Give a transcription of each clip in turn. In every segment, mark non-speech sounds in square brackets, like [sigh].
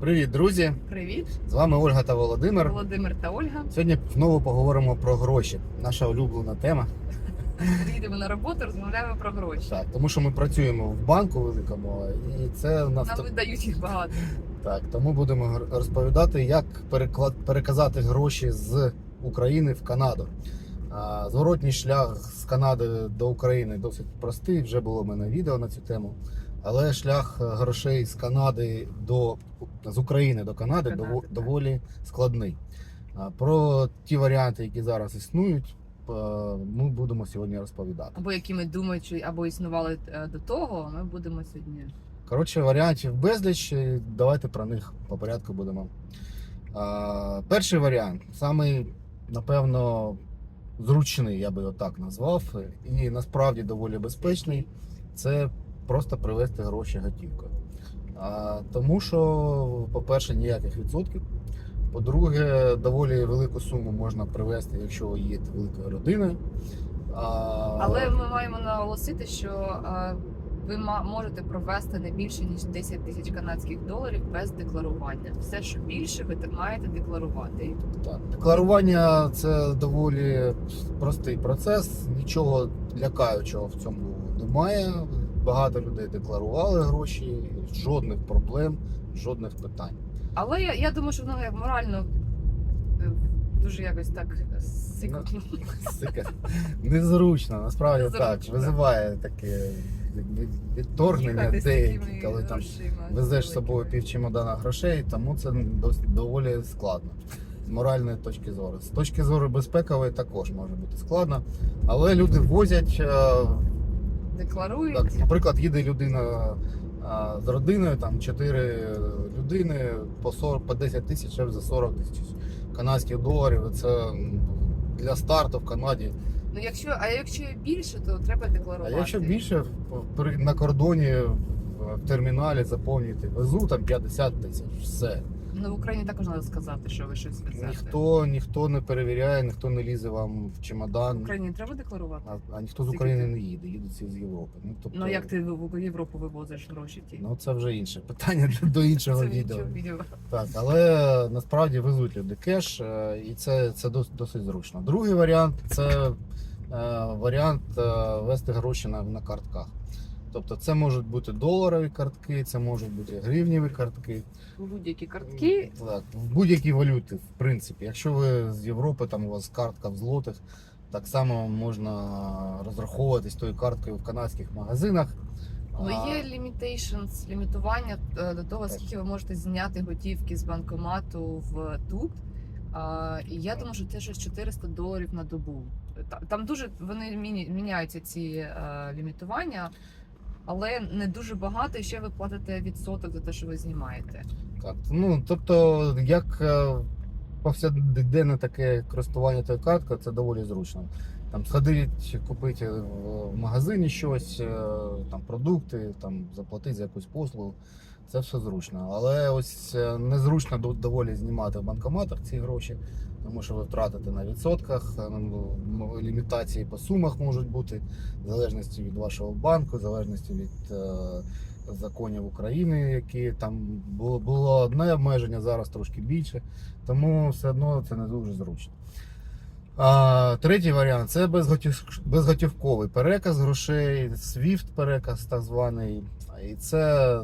Привіт, друзі! Привіт, З вами Ольга та Володимир. Володимир та Ольга. Сьогодні знову поговоримо про гроші. Наша улюблена тема. Їдемо на роботу, розмовляємо про гроші. Так, тому що ми працюємо в банку великому, і це у нас Нам видають їх багато. так. Тому будемо розповідати, як переклад переказати гроші з України в Канаду. А, Зворотній шлях з Канади до України досить простий. Вже було в мене відео на цю тему. Але шлях е, грошей з Канади до з України до Канади Канади, доволі складний. Про ті варіанти, які зараз існують, е, ми будемо сьогодні розповідати. Або які ми думаємо, чи або існували е, до того, ми будемо сьогодні. Коротше, варіантів безліч. Давайте про них по порядку будемо. Перший варіант, самий, напевно, зручний, я би його так назвав, і насправді доволі безпечний. Це просто привезти гроші готівкою. А, тому що, по-перше, ніяких відсотків. По-друге, доволі велику суму можна привезти, якщо ви є великою родиною. А, Але ми маємо наголосити, що ви можете провести не більше ніж 10 тисяч канадських доларів без декларування. Все, що більше, ви маєте декларувати. Так, декларування це доволі простий процес, нічого лякаючого в цьому немає. Багато людей декларували гроші, жодних проблем, жодних питань. Але я, я думаю, що воно як морально е, дуже якось так сикотно. Сика. Незручно, насправді так. Визиває таке відторгнення деякі, коли там грошима везеш з собою пів чемодана грошей, тому це доволі складно. З моральної точки зору. З точки зору безпекової також може бути складно. Але люди возять. Декларують. Так, наприклад, їде людина а, з родиною, там 4 людини по 40, по 10 тисяч за 40 тисяч канадських доларів. Це для старту в Канаді. Ну якщо, а якщо більше, то треба А декларувати. якщо більше при- на кордоні в, в терміналі заповнюєте везу там 50 тисяч. Все. Ну в Україні також треба сказати, що ви щось везете. Ніхто ніхто не перевіряє, ніхто не лізе вам в В чемодан. Україні треба декларувати. А, а ніхто з Скільки України ти? не їде, їдуть всі з Європи. Ну, тобто, Ну як ти в Європу вивозиш гроші ті? Ну це вже інше питання [laughs] до іншого Це відео. відео. Так, але насправді везуть люди кеш, е, і це, це дос- досить зручно. Другий варіант це е, варіант е, вести гроші на, на картках. Тобто це можуть бути доларові картки, це можуть бути гривневі картки. Будь-які картки. Так, в будь-якій валюти, в принципі. Якщо ви з Європи, там у вас картка в злотих, так само можна розраховуватись тою карткою в канадських магазинах. Ну А, є limitations, лімітування е, до того, скільки ви можете зняти готівки з банкомату в тут. І я думаю, що це щось 400 доларів на добу. Та- Там дуже вони міняються ці е, лімітування, але не дуже багато. І ще ви платите відсоток за те, що ви знімаєте. Так, ну тобто, як е, повсякденне таке користування тою карткою, це доволі зручно. Там сходить, купити в в магазині щось, е, там продукти, там заплатити за якусь послугу. Це все зручно. Але ось е, незручно до- доволі знімати в банкоматах ці гроші, тому що ви втратите на відсотках, е, ну, м- лімітації по сумах можуть бути, в залежності від вашого банку, в залежності від е, законів України, які там було, було одне обмеження, зараз трошки більше. Тому все одно це не дуже зручно. А, третій варіант це безготів, безготівковий переказ грошей, SWIFT переказ так званий. І це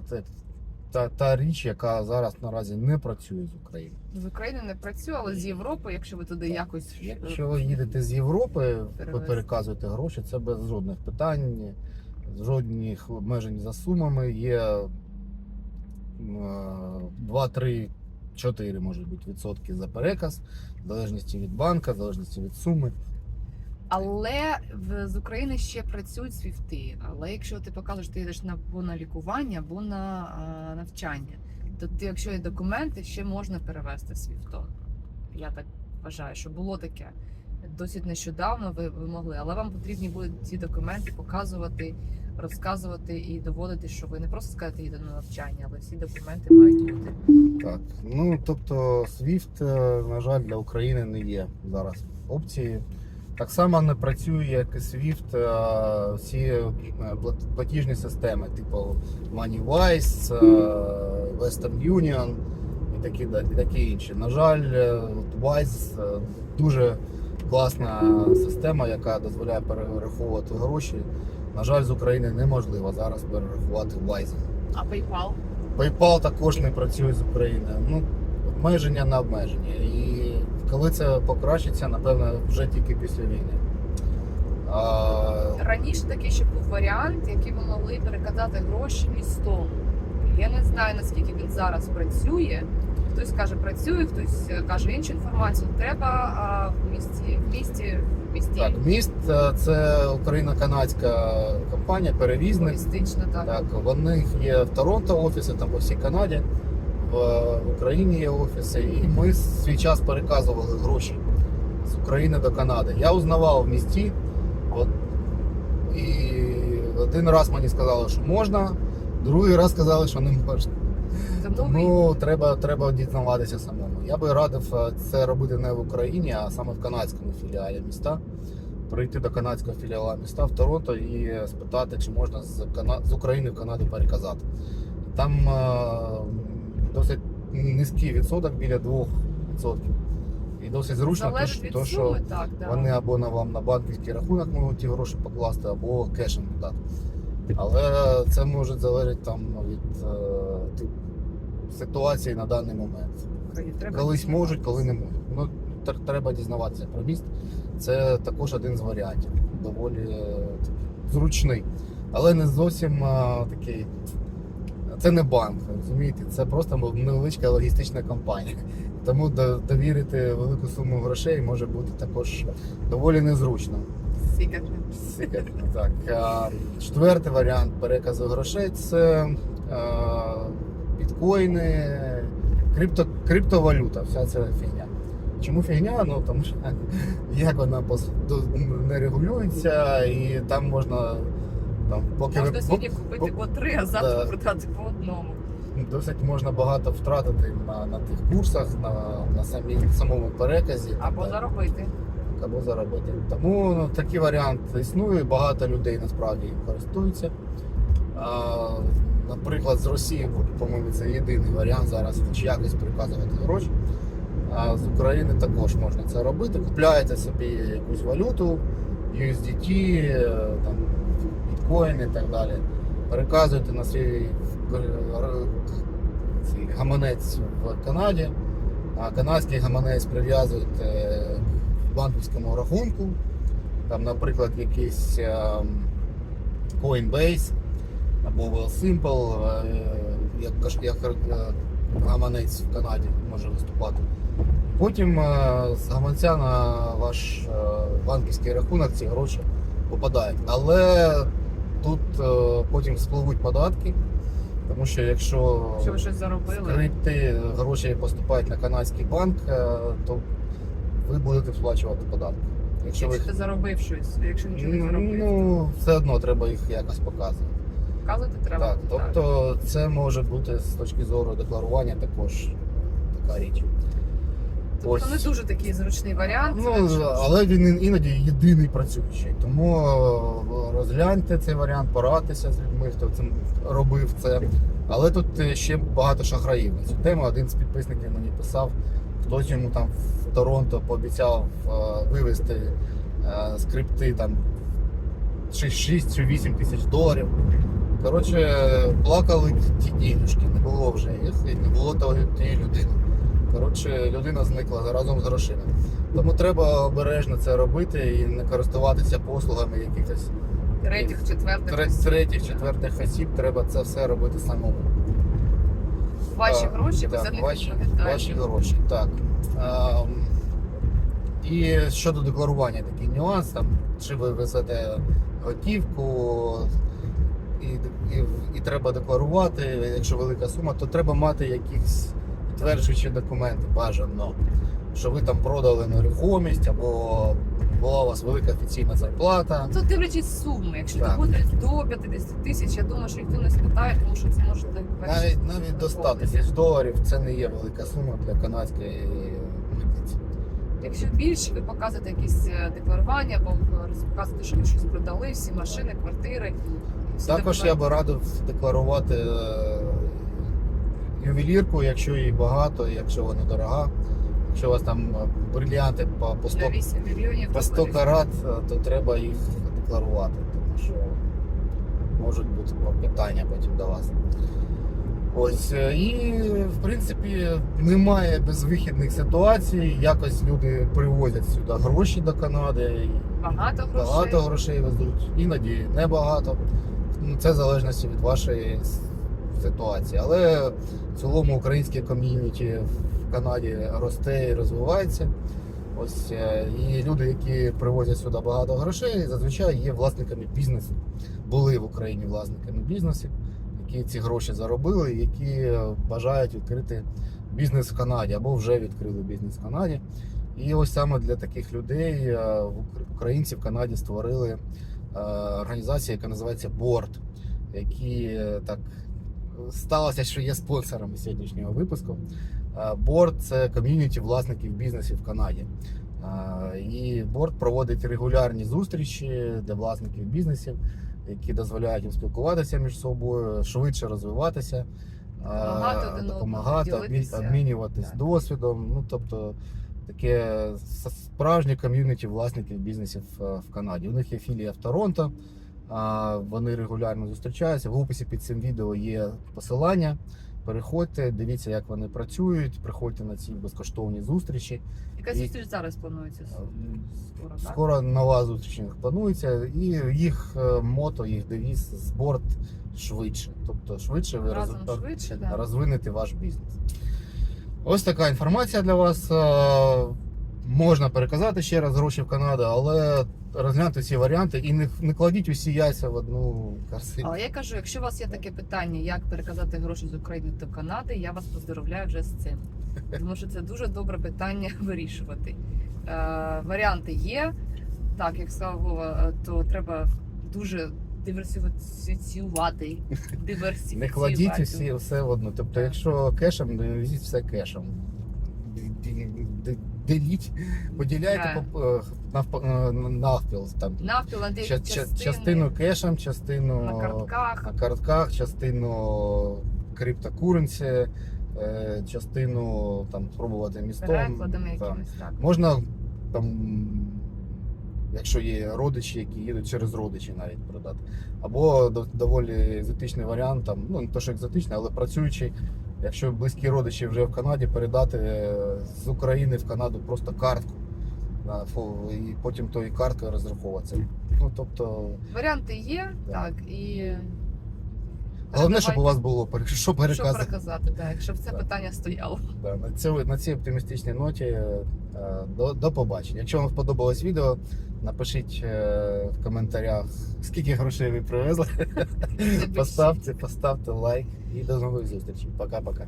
та, та річ, яка зараз наразі не працює з України. З України не працює, але з Європи, якщо ви туди Так. якось Якщо ви їдете з Європи, ви переказуєте гроші, це без жодних питань, жодних обмежень за сумами. Є 2, 3, 4 можуть бути відсотки за переказ, в залежності від банка, в залежності від суми. Але в, з України ще працюють свіфти. Але якщо ти покажеш, ти їдеш на або на лікування, або на а, навчання, то ти, якщо є документи, ще можна перевести свіфтом. Я так вважаю, що було таке. Досить нещодавно ви, ви могли, але вам потрібні будуть ці документи показувати, розказувати і доводити, що ви не просто скажете їду на навчання, але всі документи мають бути. Так, ну тобто SWIFT, е, на жаль, для України не є зараз опцією. Так само не працює, як і SWIFT, всі е, платіжні системи, типу MoneyWise, е, Western Union. такі, такі інші. На жаль, е, Wise дуже класна система, яка дозволяє перераховувати гроші. На жаль, з України неможливо зараз перерахувати Wise. А PayPal? PayPal також не працює з України. Ну, обмеження на обмеження. І коли це покращиться, напевно, вже тільки після війни. А, Раніше такий ще був варіант, який ви могли переказати гроші містом. Я не знаю наскільки він зараз працює. Хтось каже, працює, хтось е, каже іншу інформацію. Треба а, в місті, в місті, в місті так, міст е, це україно-канадська компанія, перевізник. логістично так. Так, в них є в Торонто офіси, там по всій Канаді, в Україні є офіси, і ми свій час переказували гроші з України до Канади. Я узнавав в місті, от, і один раз мені сказали, що можна, другий раз сказали, що не можна. Тому треба, треба дізнаватися самому. Я би радив е, це робити не в Україні, а саме в канадському філіалі міста. Прийти до канадського філіала міста в Торонто і спитати, чи можна з, Кана... з України в Канаду переказати. Там е, досить низький відсоток, біля 2%. І досить зручно, то, залежить що- від то, що суми, так, да. вони або на вам на банківський рахунок можуть ті гроші покласти, або кешем дати. Але це може залежати там від е, тип- ситуації на даний момент. Треба Колись можуть, коли не можуть. Ну, тр- треба дізнаватися про міст. Це також один з варіантів. Доволі е, зручний. Але не зовсім е, такий. Це не банк, розумієте? Це просто невеличка логістична компанія. Тому довірити велику суму грошей може бути також доволі незручно. Секретно. Секретно, Так. А, Четвертий варіант переказу грошей це біткоїни, крипто, криптовалюта, вся ця фігня. Чому фігня? Ну тому що як вона не регулюється, і там можна там, поки ви- Можна сьогодні купити по три, а завтра Да. продати по одному. досить можна багато втратити на, на тих курсах, на, на самі, самому переказі. Або заробити. або заробити. Тому ну, такий варіант існує, багато людей насправді їм користуються. А, наприклад, з Росії, по-моєму, це єдиний варіант зараз хоч якось приказувати гроші. А з України також можна це робити. Купляєте собі якусь валюту, USDT, е, там, біткоін і так далі. Переказуєте на свій е, гаманець в Канаді, а канадський гаманець прив'язуєте к банківському рахунку. Там, наприклад, якийсь ем, Coinbase або Simple, е, як, е, гаманець в Канаді може виступати. Потім е, з гаманця на ваш е, банківський рахунок ці гроші попадають. Але тут е, потім спливуть податки, тому що якщо Що ви щось заробили. крипти гроші поступають на канадський банк, е, то ви будете сплачувати податки. Якщо ви Якщо ти заробив щось, якщо нічого не ну, заробив, ну, все одно треба їх якось показувати. показувати треба. Так, тобто це може бути з точки зору декларування також така річ. Тобто не дуже такий зручний варіант. Ну, але він іноді єдиний працюючий. Тому е, розгляньте цей варіант, порадьтеся з людьми, хто це робив це. Але тут е, ще багато шахраїв на цю тему. Один з підписників мені писав, хтось йому там в Торонто пообіцяв е, вивезти скрипти там чи 6 чи 8 тисяч доларів. Коротше, плакали ті дінюшки, не було вже їх, і не було того- тієї людини. Коротше, людина зникла разом з грошима. Тому треба обережно це робити і не користуватися послугами якихось третіх, четвертих. тре- третіх, четвертих осіб. Треба це все робити самому. Ваші гроші, ви Так, них ваші, ваші гроші. Так. Ем, і щодо декларування такий нюанс, там, чи ви везете готівку і, і, і треба декларувати, якщо велика сума, то треба мати якісь підтверджуючі документи, бажано, що ви там продали нерухомість або була у вас велика офіційна зарплата. Тут дивлячись суми. Якщо Так. доходить до 50 тисяч, я думаю, що ніхто не спитає, тому що це може бути Навіть навіть до 100 тисяч доларів це не є велика сума для канадської митниці. Якщо більше, ви показуєте якісь е, декларування, або ви показуєте, що ви щось продали, всі машини, квартири. всі Також я документи. би радив декларувати е, ювелірку, якщо її багато, якщо вона дорога. Якщо у вас там е, брильянти по, по 100 8 мільйонів. по 100 карат, е, то треба їх декларувати, тому що можуть бути питання потім до вас. Ось е, і в принципі немає безвихідних ситуацій. Якось люди привозять сюди гроші до Канади, Багато грошей. багато грошей везуть, іноді небагато. Ну, це в залежності від вашої ситуації. Але в цілому українське ком'юніті в Канаді росте і розвивається. Ось е, і люди, які привозять сюди багато грошей, зазвичай є власниками бізнесу. Були в Україні власниками бізнесу, які ці гроші заробили, які бажають відкрити бізнес в Канаді або вже відкрили бізнес в Канаді. І ось саме для таких людей е, українці в Канаді створили е, організацію, яка називається Board, які так сталося, що є спонсорами сьогоднішнього випуску. Е, Board – це ком'юніті власників бізнесів в Канаді. Е, І Board проводить регулярні зустрічі для власників бізнесів, які дозволяють їм спілкуватися між собою, швидше розвиватися, е, Допомагати допомагати, обмі- обмінюватись Так. досвідом. Ну тобто таке справжнє ком'юніті власників бізнесів в Канаді. У них є філія в Торонто. Вони регулярно зустрічаються. В описі під цим відео є посилання. Переходьте, дивіться, як вони працюють, приходьте на ці безкоштовні зустрічі. Яка І- зустріч зараз планується? Скоро, так? Скоро нова зустріч планується, і їх е, мото, їх девіз зборт швидше. Тобто швидше ви Разом роз- швидше, да. розвинете ваш бізнес. Ось така інформація для вас. Можна переказати ще раз гроші в Канаду, але розгляньте всі варіанти і не, не кладіть усі яйця в одну корзину. Але я кажу, якщо у вас є таке питання, як переказати гроші з України до Канади, я вас поздоровляю вже з цим. Тому що це дуже добре питання [laughs] вирішувати. Е, варіанти є. Так, як сказав Вова, е, то треба дуже диверсифікувати. [laughs] диверсифікувати. Не кладіть усі все в одну. Тобто, якщо кешем, то візіть все кешем. Деліть, поділяйте по- е, навпіл. Там, Навпіл на ча- ча- частину кешем, частину на картках. на картках, частину криптокуренсі, е, частину там спробувати містом. перекладами Так. Можна там, якщо є родичі, які їдуть через родичі навіть продати. Або до- доволі екзотичний варіант, там, ну не то, що екзотичний, але працюючий, якщо близькі родичі вже в Канаді, передати е, з України в Канаду просто картку. І потім тою карткою розраховуватися. Ну, тобто, Варіанти є, Да. так, і головне, щоб у вас було що що переказати. переказати, так, щоб це Так. питання стояло. Да, на, цій, на цій оптимістичній ноті е, до, до побачення. Якщо вам сподобалось відео, напишіть е, в коментарях, скільки грошей ви привезли. Поставте, поставте лайк і до нових зустрічей. Пока-пока.